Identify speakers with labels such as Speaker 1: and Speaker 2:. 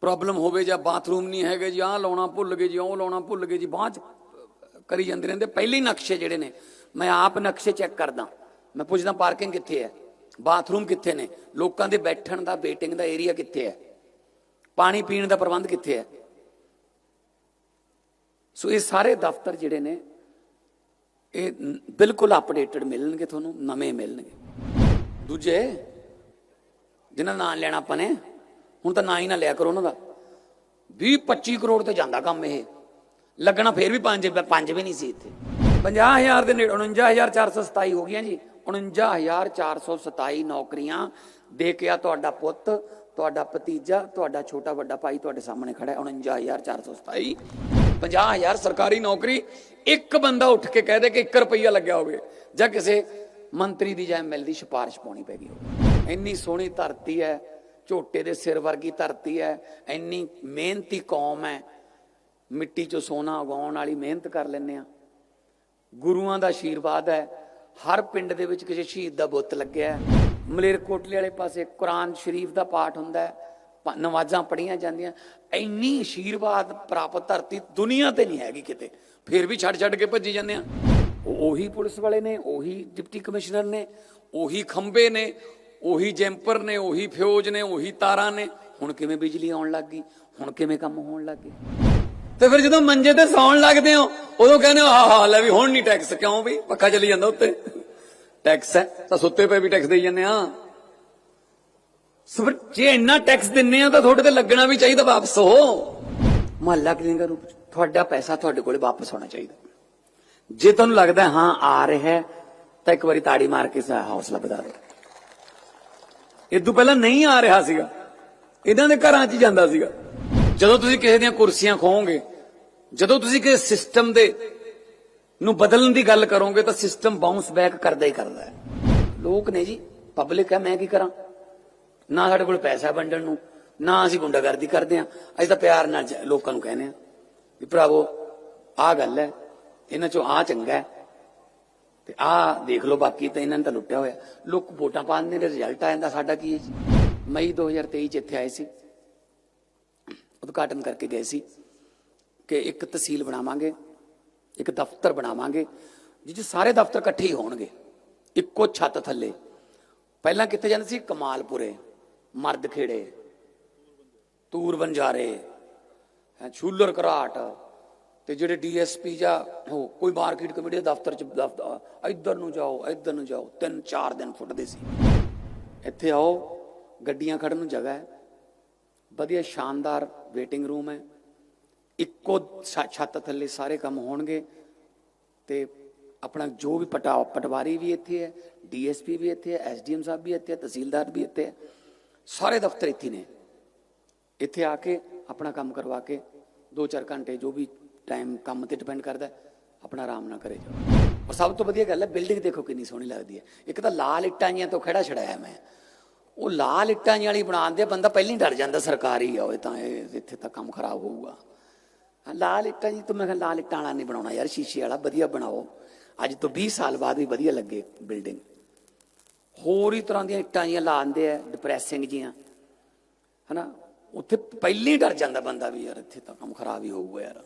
Speaker 1: Problem ਹੋਵੇ ਜਾਂ bathroom ਨਹੀਂ ਹੈਗੇ ਜੀ, ਆਹ ਲਾਉਣਾ ਭੁੱਲ ਗਏ ਜੀ, ਉਹ ਲਾਉਣਾ ਭੁੱਲ ਗਏ ਜੀ, ਬਾਅਦ ਚ ਕਰੀ ਜਾਂਦੇ ਰਹਿੰਦੇ। ਪਹਿਲੇ ਨਕਸ਼ੇ ਜਿਹੜੇ ਨੇ, ਮੈਂ ਆਪ ਨਕਸ਼ੇ ਚੈੱਕ ਕਰਦਾ। ਮੈਂ ਪੁੱਛਦਾ, ਪਾਰਕਿੰਗ ਕਿੱਥੇ ਹੈ? ਬਾਥਰੂਮ ਕਿੱਥੇ ਨੇ? ਲੋਕਾਂ ਦੇ ਬੈਠਣ ਦਾ, ਵੇਟਿੰਗ ਦਾ ਏਰੀਆ ਕਿੱਥੇ ਹੈ? ਪਾਣੀ ਪੀਣ ਦਾ ਪ੍ਰਬੰਧ ਕਿੱਥੇ ਹੈ? ਸੋ ਇਹ ਸਾਰੇ ਦਫ਼ਤਰ ਜਿਹੜੇ ਨੇ, ਇਹ ਬਿਲਕੁਲ ਅਪਡੇਟਡ ਮਿਲਣਗੇ ਤੁਹਾਨੂੰ, ਨਵੇਂ ਮਿਲਣਗੇ। ਦੂਜੇ, ਜਿਹਨਾਂ ਦਾ ਨਾਂ ਲੈਣਾ ਆਪਾਂ ਨੇ ਹੁਣ ਤਾਂ ਨਾ ਹੀ ਨਾ ਲਿਆ ਕਰੋ ਉਹਨਾਂ ਦਾ। 20 25 ਕਰੋੜ ਤੇ ਜਾਂਦਾ ਕੰਮ ਇਹ। ਲੱਗਣਾ ਫੇਰ ਵੀ ਪੰਜ ਪੰਜ ਵੀ ਨਹੀਂ ਸੀ ਇੱਥੇ। 50000 ਦੇ ਨੇੜੇ 49427 ਹੋ ਗਈਆਂ ਜੀ। 49427 ਨੌਕਰੀਆਂ ਦੇ ਕੇ ਆ ਤੁਹਾਡਾ ਪੁੱਤ, ਤੁਹਾਡਾ ਭਤੀਜਾ, ਤੁਹਾਡਾ ਛੋਟਾ ਵੱਡਾ ਭਾਈ ਤੁਹਾਡੇ ਸਾਹਮਣੇ ਖੜਾ ਹੈ 49427 50000 ਸਰਕਾਰੀ ਨੌਕਰੀ, ਇੱਕ ਬੰਦਾ ਉੱਠ ਕੇ ਕਹਿ ਦੇ ਕਿ 1 ਰੁਪਈਆ ਲੱਗਿਆ ਹੋਵੇ, ਜਾਂ ਕਿਸੇ ਮੰਤਰੀ ਦੀ ਜਾਂ ਐਮਐਲ ਦੀ ਸਿਫਾਰਿਸ਼ ਪਾਉਣੀ ਪੈ ਗਈ ਹੋਵੇ। ਇੰਨੀ ਸੋਹਣੀ ਧਰਤੀ ਹੈ ਝੋਟੇ ਦੇ ਸਿਰ ਵਰਗੀ ਧਰਤੀ ਹੈ ਇੰਨੀ ਮਿਹਨਤੀ ਕੌਮ ਹੈ ਮਿੱਟੀ 'ਚੋਂ ਸੋਨਾ ਉਗਾਉਣ ਵਾਲੀ ਮਿਹਨਤ ਕਰ ਲੈਂਦੇ ਆ। ਗੁਰੂਆਂ ਦਾ ਆਸ਼ੀਰਵਾਦ ਹੈ ਹਰ ਪਿੰਡ ਦੇ ਵਿੱਚ ਕਿਸੇ ਸ਼ਹੀਦ ਦਾ ਬੁੱਤ ਲੱਗਿਆ ਹੈ ਮਲੇਰਕੋਟਲੇ ਵਾਲੇ ਪਾਸੇ ਕੁਰਾਨ ਸ਼ਰੀਫ ਦਾ ਪਾਠ ਹੁੰਦਾ ਹੈ ਪ- ਨਮਾਜ਼ਾਂ ਪੜੀਆਂ ਜਾਂਦੀਆਂ। ਇੰਨੀ ਆਸ਼ੀਰਵਾਦ ਪ੍ਰਾਪਤ ਧਰਤੀ ਦੁਨੀਆ ਤੇ ਨਹੀਂ ਹੈਗੀ ਕਿਤੇ। ਫਿਰ ਵੀ ਛੱਡ ਛੱਡ ਕੇ ਭੱਜੀ ਜਾਂਦੇ ਆ। ਉਹੀ ਪੁਲਿਸ ਵਾਲੇ ਨੇ, ਉਹੀ ਡਿਪਟੀ ਕਮਿਸ਼ਨਰ ਨੇ, ਉਹੀ ਖੰਬੇ ਨੇ ਉਹੀ ਜੈਂਪਰ ਨੇ, ਉਹੀ ਫਿਊਜ਼ ਨੇ, ਉਹੀ ਤਾਰਾਂ ਨੇ। ਹੁਣ ਕਿਵੇਂ ਬਿਜਲੀ ਆਉਣ ਲੱਗ ਗਈ? ਹੁਣ ਕਿਵੇਂ ਕੰਮ ਹੋਣ ਲੱਗ ਗਏ? ਤੇ ਫਿਰ ਜਦੋਂ ਮੰਜੇ ਤੇ ਸੌਣ ਲੱਗਦੇ ਹੋ, ਉਦੋਂ ਕਹਿੰਦੇ ਹੋ, ਆਹ, ਹਾਲ ਹੈ ਵੀ ਹੁਣ ਨਹੀਂ ਟੈਕਸ ਕਿਉਂ ਵੀ ਪੱਖਾ ਚੱਲੀ ਜਾਂਦਾ ਉੱਤੇ। ਟੈਕਸ ਹੈ, ਤਾਂ ਸੁੱਤੇ ਪਏ ਵੀ ਟੈਕਸ ਦੇਈ ਜਾਂਦੇ ਆ ਸੋ ਜੇ ਇੰਨਾ ਟੈਕਸ ਦਿੰਨੇ ਆ, ਤਾਂ ਤੁਹਾਡੇ ਤੇ ਲੱਗਣਾ ਵੀ ਚਾਹੀਦਾ ਵਾਪਸ ਹੋ ਮਹੱਲਾ ਕਲੀਨਿਕ ਦਾ ਰੂਪ ਤੁਹਾਡਾ ਪੈਸਾ ਤੁਹਾਡੇ ਕੋਲੇ ਵਾਪਸ ਹੋਣਾ ਚਾਹੀਦਾ। ਜੇ ਤੁਹਾਨੂੰ ਲੱਗਦਾ, ਹਾਂ, ਆ ਰਿਹਾ ਤਾਂ ਇੱਕ ਵਾਰੀ ਤਾੜੀ ਮਾਰ ਕੇ ਹੌਸਲਾ ਵਧਾ ਦਿਓ। ਇਹ ਤੋਂ ਪਹਿਲਾਂ ਨਹੀਂ ਆ ਰਿਹਾ ਸੀਗਾ। ਇਹਨਾਂ ਦੇ ਘਰਾਂ 'ਚ ਹੀ ਜਾਂਦਾ ਸੀਗਾ। ਜਦੋਂ ਤੁਸੀਂ ਕਿਸੇ ਦੀਆਂ ਕੁਰਸੀਆਂ ਖੋਹੋਗੇ, ਜਦੋਂ ਤੁਸੀਂ ਕਿਸੇ ਸਿਸਟਮ ਦੇ ਨੂੰ ਬਦਲਣ ਦੀ ਗੱਲ ਕਰੋਗੇ, ਤਾਂ ਸਿਸਟਮ ਬਾਉਂਸ ਬੈਕ ਕਰਦਾ ਹੀ ਕਰਦਾ ਹੈ। ਲੋਕ ਨੇ ਜੀ ਪਬਲਿਕ ਹੈ, ਮੈਂ ਕੀ ਕਰਾਂ? ਨਾ ਸਾਡੇ ਕੋਲ ਪੈਸਾ ਵੰਡਣ ਨੂੰ, ਨਾ ਅਸੀਂ ਗੁੰਡਾਗਰਦੀ ਕਰਦੇ ਆਂ ਅਸੀਂ ਤਾਂ ਪਿਆਰ ਨਾਲ ਜ- ਲੋਕਾਂ ਨੂੰ ਕਹਿੰਦੇ ਆਂ ਵੀ ਭਰਾਵੋ, ਆਹ ਗੱਲ ਹੈ, ਇਹਨਾਂ ਚੋਂ ਆਹ ਚੰਗਾ ਹੈ। ਤੇ ਆਹ ਦੇਖ ਲਓ ਬਾਕੀ ਤਾਂ ਇਹਨਾਂ ਨੇ ਤਾਂ ਲੁੱਟਿਆ ਹੋਇਆ। ਲੋਕ ਵੋਟਾਂ ਪਾਉਂਦੇ ਨੇ ਰਿਜ਼ਲਟ ਆ ਜਾਂਦਾ ਸਾਡਾ ਕੀ ਹੈ ਜੀ? ਮਈ 2023 ਚ ਇੱਥੇ ਆਏ ਸੀ। ਉਦਘਾਟਨ ਕਰਕੇ ਗਏ ਸੀ ਕਿ ਇੱਕ ਤਹਿਸੀਲ ਬਣਾਵਾਂਗੇ, ਇੱਕ ਦਫ਼ਤਰ ਬਣਾਵਾਂਗੇ ਜਿਹ 'ਚ ਸਾਰੇ ਦਫ਼ਤਰ ਇਕੱਠੇ ਹੀ ਹੋਣਗੇ। ਇੱਕੋ ਛੱਤ ਥੱਲੇ। ਪਹਿਲਾਂ ਕਿੱਥੇ ਜਾਂਦੇ ਸੀ? ਕਮਾਲਪੁਰੇ, ਮਰਦ ਖੇੜੇ, ਤੂਰ ਬੰਜਾਰੇ ਛੂਲਰ ਘਰਾਟ ਤੇ ਜਿਹੜੇ ਡੀਐਸਪੀ ਜਾਂ ਹੋ ਕੋਈ ਮਾਰਕੀਟ ਕਮੇਟੀ ਦੇ ਦਫ਼ਤਰ ਚ ਦਫ਼ਤਰ ਇੱਧਰ ਨੂੰ ਜਾਓ, ਇੱਧਰ ਨੂੰ ਜਾਓ, ਤਿੰਨ ਚਾਰ ਦਿਨ ਫੁੱਟਦੇ ਸੀ। ਇੱਥੇ ਆਓ, ਗੱਡੀਆਂ ਖੜਨ ਨੂੰ ਜਗ੍ਹਾ ਹੈ। ਵਧੀਆ ਸ਼ਾਨਦਾਰ ਵੇਟਿੰਗ ਰੂਮ ਹੈ। ਇੱਕੋ ਛ- ਛੱਤ ਥੱਲੇ ਸਾਰੇ ਕੰਮ ਹੋਣਗੇ ਤੇ ਆਪਣਾ ਜੋ ਵੀ ਪਟਾ, ਪਟਵਾਰੀ ਵੀ ਇੱਥੇ ਹੈ, ਡੀਐਸਪੀ ਵੀ ਇੱਥੇ ਹੈ, ਐਸਡੀਐਮ ਸਾਹਿਬ ਵੀ ਇੱਥੇ ਹੈ, ਤਹਿਸੀਲਦਾਰ ਵੀ ਇੱਥੇ ਹੈ। ਸਾਰੇ ਦਫ਼ਤਰ ਇੱਥੇ ਨੇ। ਇੱਥੇ ਆ ਕੇ ਆਪਣਾ ਕੰਮ ਕਰਵਾ ਕੇ 2-4 ਘੰਟੇ ਜੋ ਵੀ ਟਾਈਮ ਕੰਮ ਤੇ ਡਿਪੈਂਡ ਕਰਦਾ ਆਪਣਾ ਆਰਾਮ ਨਾਲ ਕਰੇ ਜਾਓ। ਔਰ ਸਭ ਤੋਂ ਵਧੀਆ ਗੱਲ ਹੈ ਬਿਲਡਿੰਗ ਦੇਖੋ ਕਿੰਨੀ ਸੋਹਣੀ ਲੱਗਦੀ ਹੈ। ਇੱਕ ਤਾਂ ਲਾਲ ਇੱਟਾਂ ਜੀਆਂ ਤੋਂ ਖੜਾ ਛੜਾਇਆ ਮੈਂ। ਉਹ ਲਾਲ ਇੱਟਾਂ ਜੀਆਂ ਵਾਲੀ ਬਣਾਉਂਦੇ ਆ, ਬੰਦਾ ਪਹਿਲਾਂ ਹੀ ਡਰ ਜਾਂਦਾ ਸਰਕਾਰੀ ਆ ਉਹ ਤਾਂ ਇਹ ਇੱਥੇ ਤਾਂ ਕੰਮ ਖਰਾਬ ਹੋਊਗਾ। ਲਾਲ ਇੱਟਾਂ ਜੀ ਤੋਂ ਮੈਂ ਕਿਹਾ ਲਾਲ ਇੱਟਾਂ ਵਾਲਾ ਨਹੀਂ ਬਣਾਉਣਾ ਯਾਰ ਸ਼ੀਸ਼ੇ ਵਾਲਾ ਵਧੀਆ ਬਣਾਓ। ਅੱਜ ਤੋਂ 20 ਸਾਲ ਬਾਅਦ ਵੀ ਵਧੀਆ ਲੱਗੇ ਬਿਲਡਿੰਗ ਹੋਰ ਹੀ ਤਰ੍ਹਾਂ ਦੀਆਂ ਇੱਟਾਂ ਜੀਆਂ ਲਾਉਂਦੇ ਆ ਡਿਪਰੈਸਿੰਗ ਜੀਆਂ। ਹਨਾ ਉੱਥੇ ਪਹਿਲਾਂ ਹੀ ਡਰ ਜਾਂਦਾ ਬੰਦਾ ਵੀ ਯਾਰ ਇੱਥੇ ਤਾਂ ਕੰਮ ਖਰਾਬ ਹੀ ਹੋਊਗਾ ਯਾਰ।